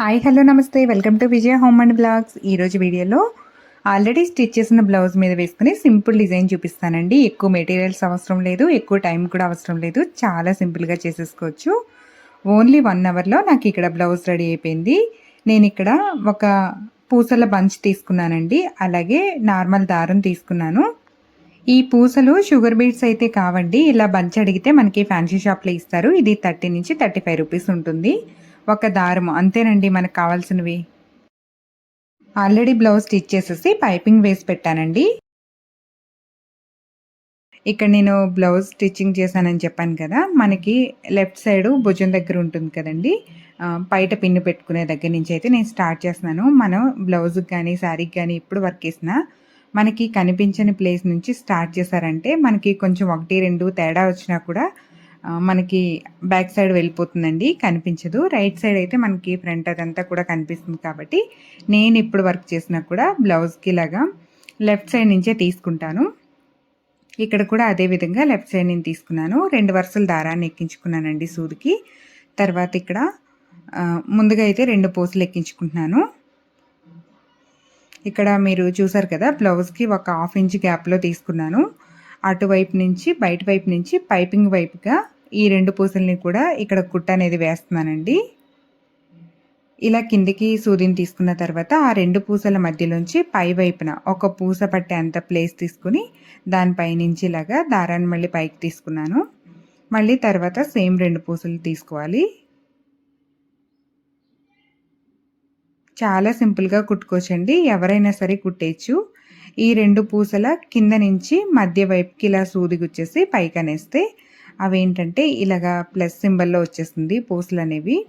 Hi hello నమస్తే. Welcome to Vijaya home and blogs. ఈరోజు వీడియోలో ఆల్రెడీ స్టిచ్ చేసిన బ్లౌజ్ మీద వేసుకుని సింపుల్ డిజైన్ చూపిస్తానండి. ఎక్కువ మెటీరియల్స్ అవసరం లేదు ఎక్కువ టైం కూడా అవసరం లేదు. చాలా సింపుల్గా చేసేసుకోవచ్చు. ఓన్లీ వన్ అవర్లో నాకు ఇక్కడ బ్లౌజ్ రెడీ అయిపోయింది. నేను ఇక్కడ ఒక పూసల బంచ్ తీసుకున్నానండి. అలాగే నార్మల్ దారం తీసుకున్నాను. ఈ పూసలు షుగర్ బీట్స్ అయితే కావండి. ఇలా బంచ్ అడిగితే మనకి ఫ్యాన్సీ షాప్లో ఇస్తారు. ఇది థర్టీ నుంచి థర్టీ ఫైవ్ రూపీస్ ఉంటుంది. ఒక దారము. అంతేనండి మనకు కావాల్సినవి. ఆల్రెడీ బ్లౌజ్ స్టిచ్ చేసేసి పైపింగ్ వేసి పెట్టానండి. ఇక్కడ నేను బ్లౌజ్ స్టిచ్చింగ్ చేశానని చెప్పాను కదా. మనకి లెఫ్ట్ సైడ్ భుజం దగ్గర ఉంటుంది కదండి. బయట పిన్ను పెట్టుకునే దగ్గర నుంచి అయితే నేను స్టార్ట్ చేస్తున్నాను. మనం బ్లౌజ్కి కానీ శారీకి కానీ ఇప్పుడు వర్క్ చేసిన మనకి కనిపించని ప్లేస్ నుంచి స్టార్ట్ చేశారంటే మనకి కొంచెం ఒకటి రెండు తేడా వచ్చినా కూడా మనకి బ్యాక్ సైడ్ వెళ్ళిపోతుందండి కనిపించదు. రైట్ సైడ్ అయితే మనకి ఫ్రంట్ అదంతా కూడా కనిపిస్తుంది కాబట్టి నేను ఇప్పుడు వర్క్ చేసినా కూడా బ్లౌజ్కి ఇలాగా లెఫ్ట్ సైడ్ నుంచే తీసుకుంటాను. ఇక్కడ కూడా అదే విధంగా లెఫ్ట్ సైడ్ నేను తీసుకున్నాను. రెండు వరుసలు దారాన్ని ఎక్కించుకున్నానండి సూదికి. తర్వాత ఇక్కడ ముందుగా అయితే రెండు పోసులు ఎక్కించుకుంటున్నాను. ఇక్కడ మీరు చూసారు కదా బ్లౌజ్కి ఒక హాఫ్ ఇంచ్ గ్యాప్లో తీసుకున్నాను. అటువైపు నుంచి బయట వైపు నుంచి పైపింగ్ వైపుగా ఈ రెండు పూసల్ని కూడా ఇక్కడ కుట్ట అనేది వేస్తున్నానండి. ఇలా కిందికి సూదిని తీసుకున్న తర్వాత ఆ రెండు పూసల మధ్యలోంచి పై వైపున ఒక పూస పట్టే అంత ప్లేస్ తీసుకుని దానిపై నుంచి ఇలాగా దారాన్ని మళ్ళీ పైకి తీసుకున్నాను. మళ్ళీ తర్వాత సేమ్ రెండు పూసలు తీసుకోవాలి. చాలా సింపుల్గా కుట్టుకోవచ్చండి. ఎవరైనా సరే కుట్టేచ్చు. ఈ రెండు పూసల కింద నుంచి మధ్య వైపుకి ఇలా సూది గుచ్చేసి పైకి అనేస్తే అవేంటంటే ఇలాగా ప్లస్ సింబల్లో వచ్చేస్తుంది పూసలు అనేవి.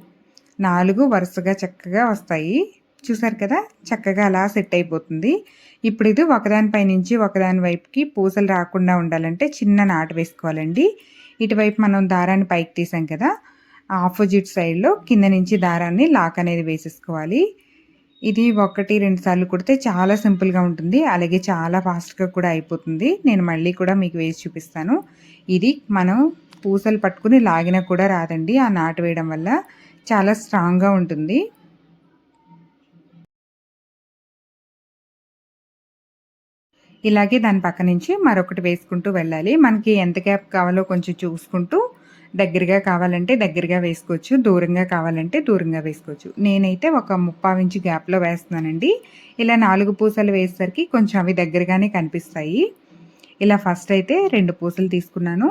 నాలుగు వరుసగా చక్కగా వస్తాయి. చూసారు కదా? చక్కగా అలా సెట్ అయిపోతుంది. ఇప్పుడు ఇది ఒకదానిపై నుంచి ఒకదాని వైపుకి పూసలు రాకుండా ఉండాలంటే చిన్న నాటు వేసుకోవాలండి. ఇటువైపు మనం దారాన్ని పైకి తీసాం కదా? ఆపోజిట్ సైడ్లో కింద నుంచి దారాన్ని లాక్ అనేది వేసేసుకోవాలి. ఇది ఒకటి రెండు సార్లు కుడితే చాలా సింపుల్గా ఉంటుంది. అలాగే చాలా ఫాస్ట్గా కూడా అయిపోతుంది. నేను మళ్ళీ కూడా మీకు వేసి చూపిస్తాను. ఇది మనం పూసలు పట్టుకుని లాగినా కూడా రాదండి. ఆ నాటు వేయడం వల్ల చాలా స్ట్రాంగ్గా ఉంటుంది. ఇలాగే దాని పక్క నుంచి మరొకటి వేసుకుంటూ వెళ్ళాలి. మనకి ఎంత గ్యాప్ కావాలో కొంచెం చూసుకుంటూ దగ్గరగా కావాలంటే దగ్గరగా వేసుకోవచ్చు దూరంగా కావాలంటే దూరంగా వేసుకోవచ్చు. నేనైతే ఒక ముప్పావించి గ్యాప్లో వేస్తున్నానండి. ఇలా నాలుగు పూసలు వేసేసరికి కొంచెం అవి దగ్గరగానే కనిపిస్తాయి. ఇలా ఫస్ట్ అయితే రెండు పూసలు తీసుకున్నాను.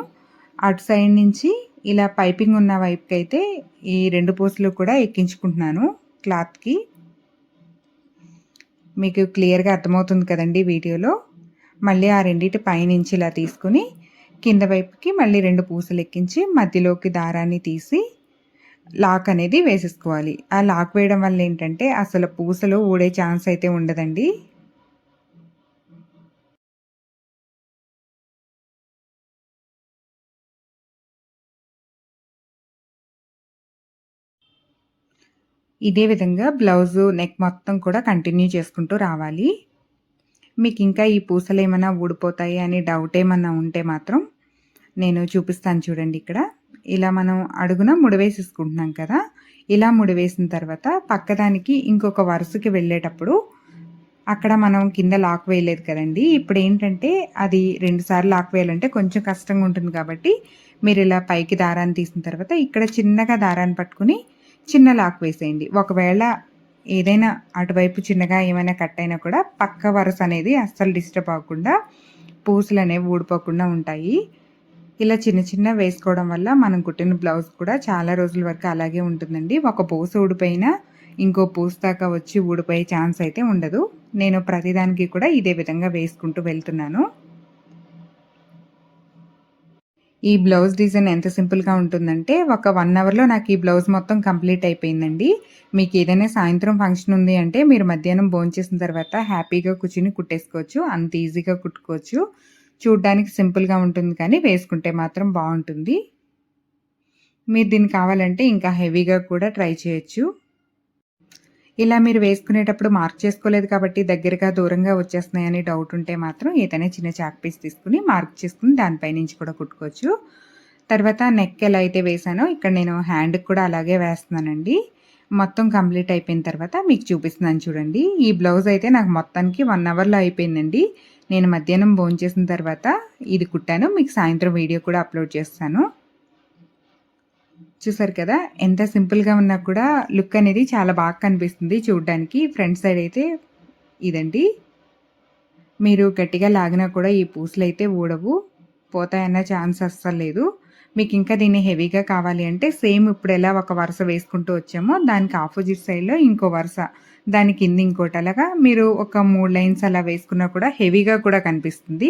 అటు సైడ్ నుంచి ఇలా పైపింగ్ ఉన్న వైపుకి అయితే ఈ రెండు పూసలు కూడా ఎక్కించుకుంటున్నాను క్లాత్కి. మీకు క్లియర్గా అర్థమవుతుంది కదండి వీడియోలో. మళ్ళీ ఆ రెండింటి పైనుంచి ఇలా తీసుకుని కింద వైపుకి మళ్ళీ రెండు పూసలు ఎక్కించి మధ్యలోకి దారాన్ని తీసి లాక్ అనేది వేసేసుకోవాలి. ఆ లాక్ వేయడం వల్ల ఏంటంటే అసలు పూసలు ఊడే ఛాన్స్ అయితే ఉండదండి. ఇదే విధంగా బ్లౌజు నెక్ మొత్తం కూడా కంటిన్యూ చేసుకుంటూ రావాలి. మీకు ఇంకా ఈ పూసలు ఏమైనా ఊడిపోతాయి అని డౌట్ ఏమన్నా ఉంటే మాత్రం నేను చూపిస్తాను చూడండి ఇక్కడ. ఇలా మనం అడుగున ముడివేసేసుకుంటున్నాం కదా. ఇలా ముడివేసిన తర్వాత పక్కదానికి ఇంకొక వరుసకి వెళ్ళేటప్పుడు అక్కడ మనం కింద లాక్ వేయలేదు కదండి. ఇప్పుడు ఏంటంటే అది రెండుసార్లు లాక్ వేయాలంటే కొంచెం కష్టంగా ఉంటుంది కాబట్టి మీరు ఇలా పైకి దారాన్ని తీసిన తర్వాత ఇక్కడ చిన్నగా దారాన్ని పట్టుకుని చిన్న లాక్ వేసేయండి. ఒకవేళ ఏదైనా అటువైపు చిన్నగా ఏమైనా కట్ అయినా కూడా పక్క వరుస అనేది అస్సలు డిస్టర్బ్ అవ్వకుండా పూసలు అనేవి ఊడిపోకుండా ఉంటాయి. ఇలా చిన్న చిన్న వేసుకోవడం వల్ల మనం కుట్టిన బ్లౌజ్ కూడా చాలా రోజుల వరకు అలాగే ఉంటుందండి. ఒక పూస ఊడిపోయినా ఇంకో పూస దాకా వచ్చి ఊడిపోయే ఛాన్స్ అయితే ఉండదు. నేను ప్రతిదానికి కూడా ఇదే విధంగా వేసుకుంటూ వెళ్తున్నాను. ఈ బ్లౌజ్ డిజైన్ ఎంత సింపుల్గా ఉంటుందంటే ఒక వన్ అవర్లో నాకు ఈ బ్లౌజ్ మొత్తం కంప్లీట్ అయిపోయిందండి. మీకు ఏదైనా సాయంత్రం ఫంక్షన్ ఉంది అంటే మీరు మధ్యాహ్నం భోంచేసిన తర్వాత హ్యాపీగా కూర్చుని కుట్టేసుకోవచ్చు. అంత ఈజీగా కుట్టుకోవచ్చు. చూడ్డానికి సింపుల్గా ఉంటుంది కానీ వేసుకుంటే మాత్రం బాగుంటుంది. మీరు దీన్ని కావాలంటే ఇంకా హెవీగా కూడా ట్రై చేయొచ్చు. ఇలా మీరు వేసుకునేటప్పుడు మార్క్ చేసుకోలేదు కాబట్టి దగ్గరగా దూరంగా వచ్చేస్తున్నాయని డౌట్ ఉంటే మాత్రం ఏదైనా చిన్న చాక్ పీస్ తీసుకుని మార్క్ చేసుకుని దానిపై నుంచి కూడా కుట్టుకోవచ్చు. తర్వాత నెక్ ఎలా అయితే వేసానో ఇక్కడ నేను హ్యాండ్కి కూడా అలాగే వేస్తున్నానండి. మొత్తం కంప్లీట్ అయిపోయిన తర్వాత మీకు చూపిస్తున్నాను చూడండి. ఈ బ్లౌజ్ అయితే నాకు మొత్తానికి వన్ అవర్లో అయిపోయిందండి. నేను మధ్యాహ్నం భోంచేసిన తర్వాత ఇది కుట్టాను. మీకు సాయంత్రం వీడియో కూడా అప్లోడ్ చేస్తాను. చూసారు కదా? ఎంత సింపుల్గా ఉన్నా కూడా లుక్ అనేది చాలా బాగా కనిపిస్తుంది చూడడానికి. ఫ్రంట్ సైడ్ అయితే ఇదండి. మీరు గట్టిగా లాగినా కూడా ఈ పూసలు అయితే ఊడవు. పోతాయన్న ఛాన్స్ అస్సలు లేదు. మీకు ఇంకా దీన్ని హెవీగా కావాలి అంటే సేమ్ ఇప్పుడు ఎలా ఒక వరుస వేసుకుంటూ వచ్చామో దానికి ఆపోజిట్ సైడ్లో ఇంకో వరుస. దాని కింద ఇంకోటి. అలాగా మీరు ఒక మూడు లైన్స్ అలా వేసుకున్నా కూడా హెవీగా కూడా కనిపిస్తుంది.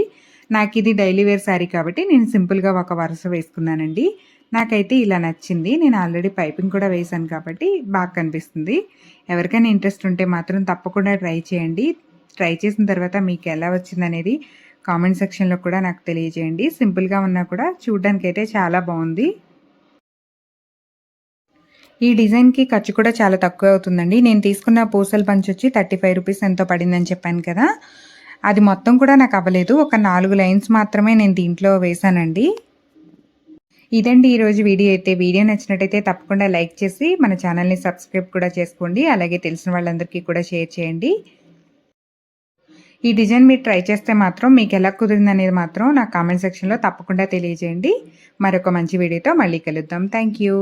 నాకు ఇది డైలీ వేర్ శారీ కాబట్టి నేను సింపుల్గా ఒక వరుస వేసుకున్నానండి. నాకైతే ఇలా నచ్చింది. నేను ఆల్రెడీ పైపింగ్ కూడా వేశాను కాబట్టి బాగా కనిపిస్తుంది. ఎవరికైనా ఇంట్రెస్ట్ ఉంటే మాత్రం తప్పకుండా ట్రై చేయండి. ట్రై చేసిన తర్వాత మీకు ఎలా వచ్చిందనేది కామెంట్ సెక్షన్లో కూడా నాకు తెలియజేయండి. సింపుల్గా ఉన్నా కూడా చూడడానికి అయితే చాలా బాగుంది. ఈ డిజైన్కి ఖర్చు కూడా చాలా తక్కువ అవుతుందండి. నేను తీసుకున్న పూసల పంచ్ వచ్చి థర్టీ ఫైవ్ రూపీస్ ఎంతో పడిందని చెప్పాను కదా. అది మొత్తం కూడా నాకు అవ్వలేదు. ఒక నాలుగు లైన్స్ మాత్రమే నేను దీంట్లో వేశానండి. ఇదండి ఈరోజు వీడియో. అయితే వీడియో నచ్చినట్టయితే తప్పకుండా లైక్ చేసి మన ఛానల్ని సబ్స్క్రైబ్ కూడా చేసుకోండి. అలాగే తెలిసిన వాళ్ళందరికీ కూడా షేర్ చేయండి. ఈ డిజైన్ మీరు ట్రై చేస్తే మాత్రం మీకు ఎలా కుదిరింది అనేది మాత్రం నా కామెంట్ సెక్షన్లో తప్పకుండా తెలియజేయండి. మరొక మంచి వీడియోతో మళ్ళీ కలుద్దాం. Thank you.